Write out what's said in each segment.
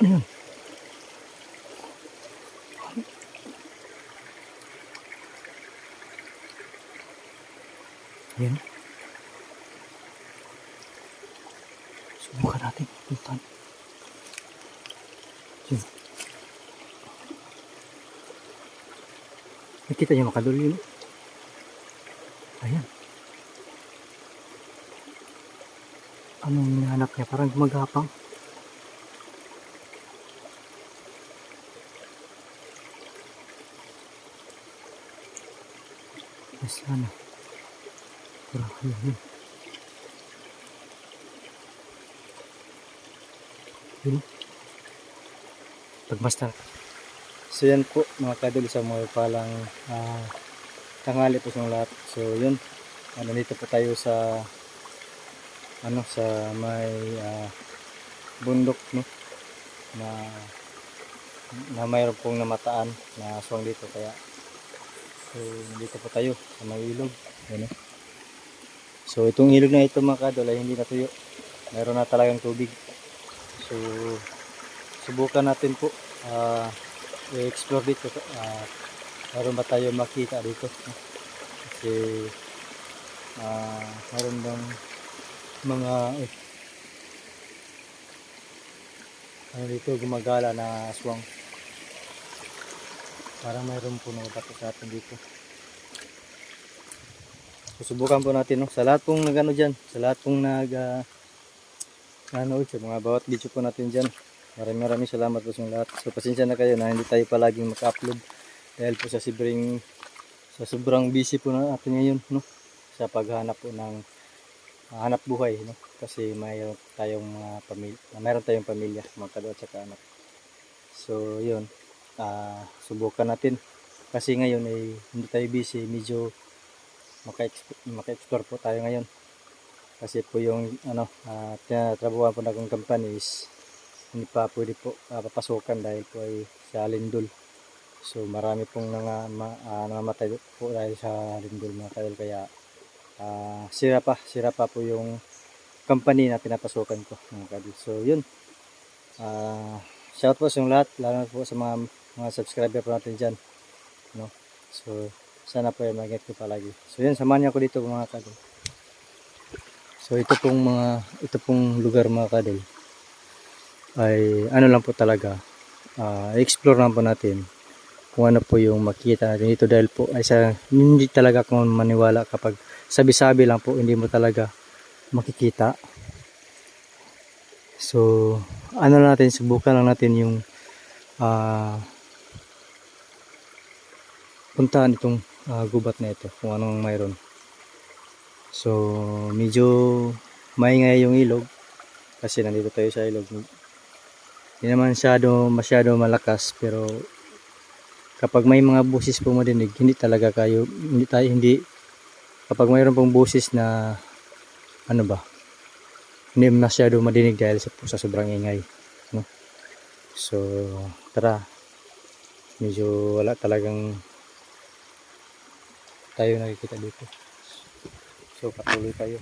Ano yun? Ayan. Subukan natin. Puntan. Yun. Nakita niyo makadul yun. Ayan. Anong hinahanap niya? Parang gumagapang. Nasaan na? Parang ayun yun. Yun. Pagmastan. So yan po mga kadol sa mga palang ah, tanghali po sa lahat. So yun. Ah, nandito po tayo sa ano sa may ah, bundok no na na mayroon pong namataan na aswang dito kaya so dito po tayo sa may ilog. Ayan, oh. so itong ilog na ito mga kadol ay hindi natuyo. Mayroon na talagang tubig. So subukan natin po ah, i-explore dito. Uh, mayroon ba tayo makita dito? Kasi ah, mayroon bang mga eh, ano dito gumagala na aswang parang mayroon po na bato sa atin dito. Susubukan po natin no? sa lahat pong nagano dyan sa lahat pong nag uh, ano sa mga bawat video po natin dyan. Maraming maraming salamat po sa lahat. So pasensya na kayo na hindi tayo palaging maka-upload dahil po sa sobrang sa sobrang busy po na natin ngayon no? Sa paghanap po ng ah, hanap buhay no? Kasi mayroon tayong mga pamilya mayroon tayong pamilya mga kalwa at anak. So yun ah subukan natin. Kasi ngayon ay hindi tayo busy. Medyo maka-explore, maka-explore po tayo ngayon. Kasi po yung ano uh, tinatrabuhan po na kong company is hindi pa pwede po ah, papasukan dahil po ay sa lindol. So marami pong nanga, ma, ah, nangamatay po dahil sa lindol mga kail kaya ah, sira pa sira pa po yung company na pinapasukan ko mga kadol so yun. Ah, shout po sa lahat lalo po sa mga mga subscriber po natin dyan. No? So sana po ay mag ko palagi. So yun samahan niyo ako dito mga kadol. So ito pong mga ito pong lugar mga kadol ay ano lang po talaga ah, explore lang po natin kung ano po yung makita natin dito dahil po ay sa hindi talaga ako maniwala kapag sabi-sabi lang po hindi mo talaga makikita. So ano natin subukan lang natin yung ah puntahan itong ah, gubat na ito kung anong mayroon. So medyo maingay yung ilog kasi nandito tayo sa ilog. Hindi naman masyado, masyado malakas pero kapag may mga busis po madinig hindi talaga kayo hindi tayo hindi kapag mayroon pong busis na ano ba hindi masyado madinig dahil sa, sa sobrang ingay no? so tara. Medyo wala talagang tayo nakikita dito so patuloy tayo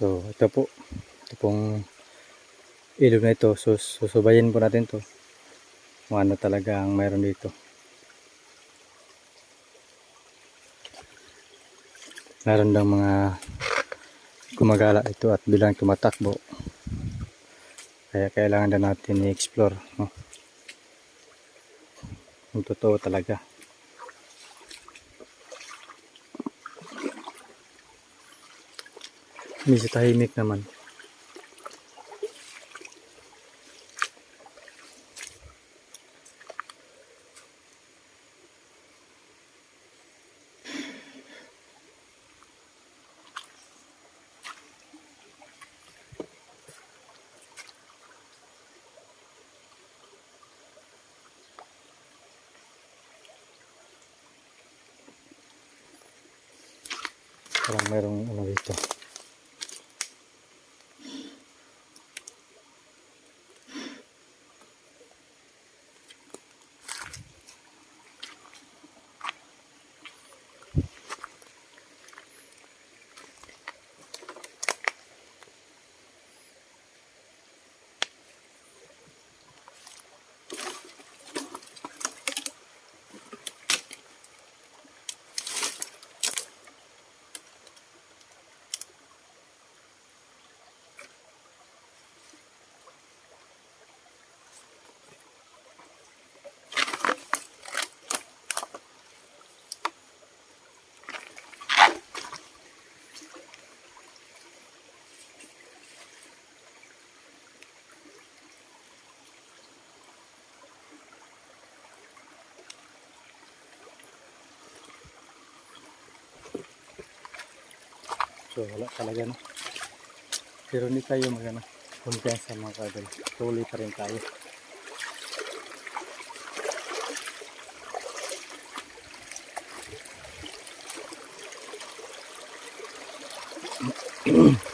So, ito po. Ito pong ilog na ito. So, susubayin po natin to Kung ano talaga ang mayroon dito. Meron daw mga gumagala ito at bilang tumatakbo. Kaya kailangan na natin i-explore. No? Kung totoo talaga. Medyo tahimik naman. Parang merong ano dito. Dito, wala talaga no. Pero hindi tayo magana. Kumpiyansa mga kadol. Tuloy pa rin tayo.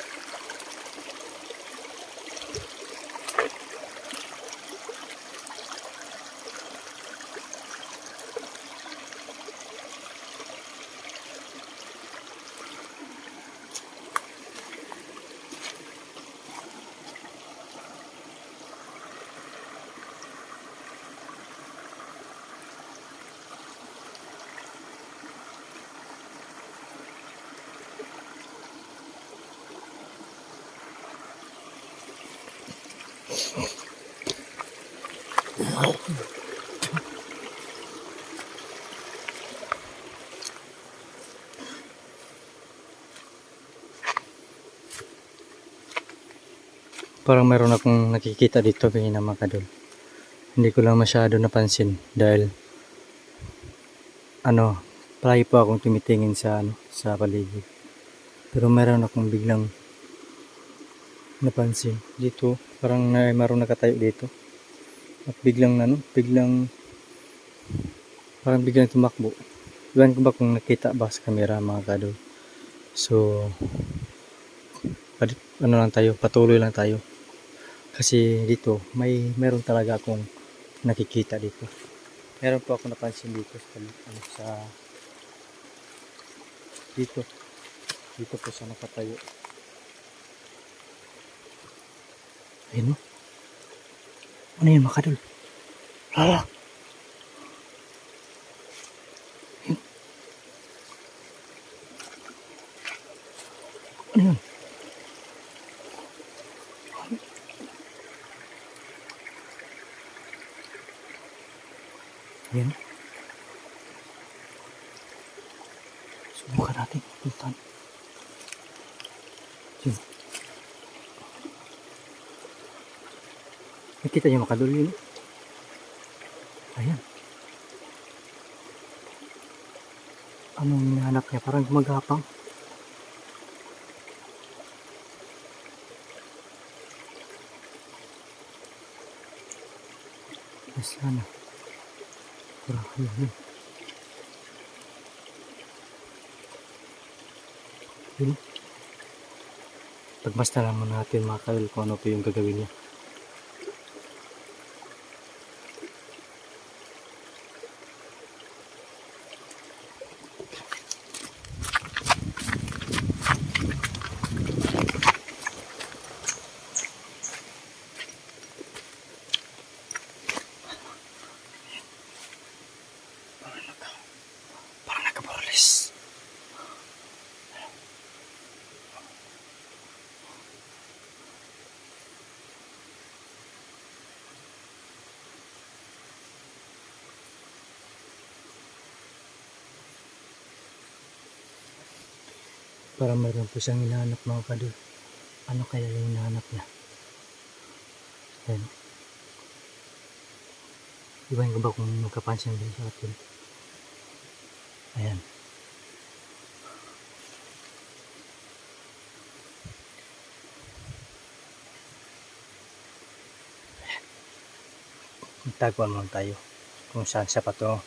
Parang meron akong nakikita dito kanina mga kadol. Hindi ko lang masyado napansin dahil ano, palagi po akong tumitingin sa ano, sa paligid. Pero meron akong biglang napansin dito. Parang na, meron nakatayo dito. At biglang ano, biglang parang biglang tumakbo. Iwan ko ba kung nakita ba sa camera mga kadol. So, ano lang tayo, patuloy lang tayo. Kasi dito, may meron talaga akong nakikita dito. Meron po ako napansin dito sa, ano, sa dito. Dito po sa nakatayo. Ayun o. Ano yun mga kadol? Lala! Ano yun? Ayan. Subukan natin. Puntan. Yun. Nakita niyo makadul yun. Ayan. Anong hinahanap niya? Parang gumagapang. Nasaan na? Parang yun yun. Yun. Pagmasta lang muna natin mga kail kung ano po yung gagawin niya. Parang mayroon po siyang hinahanap mga kadul. Ano kaya yung hinahanap niya? Ayan. Ibahin ko ba kung magkapansin din sa atin? Ayan. Magtaguan mo tayo kung saan siya patungo.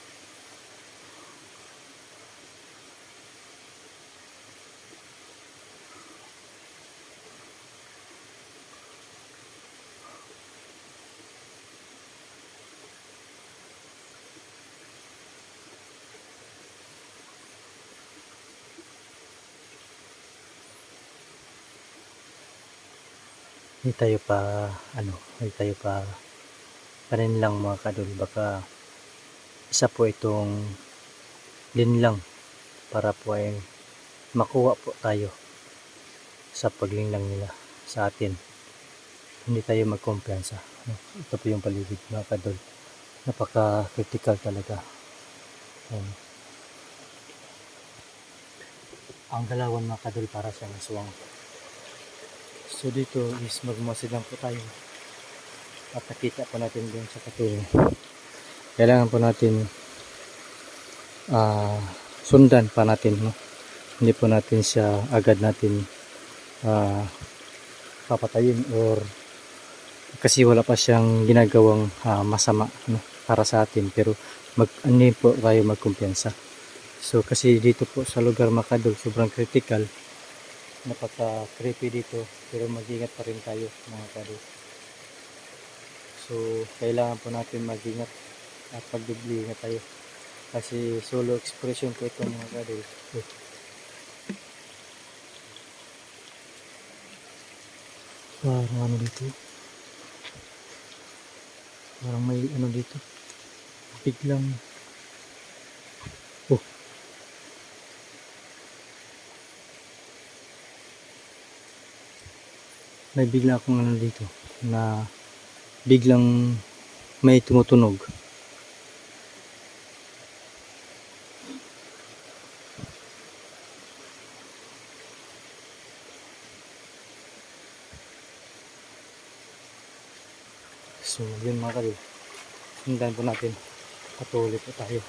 Hindi tayo pa, ano, hindi tayo pa panin lang mga kadol. Baka isa po itong linlang para po ay makuha po tayo sa paglinlang nila sa atin. Hindi tayo magkumpiyansa. Ano? Ito po yung paligid mga kadol. Napaka-critical talaga. Ayan. Ang galawan mga kadol para sa naswang. So dito is magmasid po tayo. At nakita po natin doon sa katulong. Kailangan po natin ah, sundan pa natin. No? Hindi po natin siya agad natin ah, papatayin or kasi wala pa siyang ginagawang ah, masama no, para sa atin pero mag ano po tayo magkumpiyansa so kasi dito po sa lugar Macadol sobrang critical napaka creepy dito pero mag-ingat pa rin tayo mga kadol so kailangan po natin mag-ingat at pagdubli tayo. Kasi solo expression po ito mga so, parang ano dito? Parang may ano dito? Biglang may bigla akong ano dito na biglang may tumutunog So, yun mga kalil. Sundan po natin. Patuloy po tayo.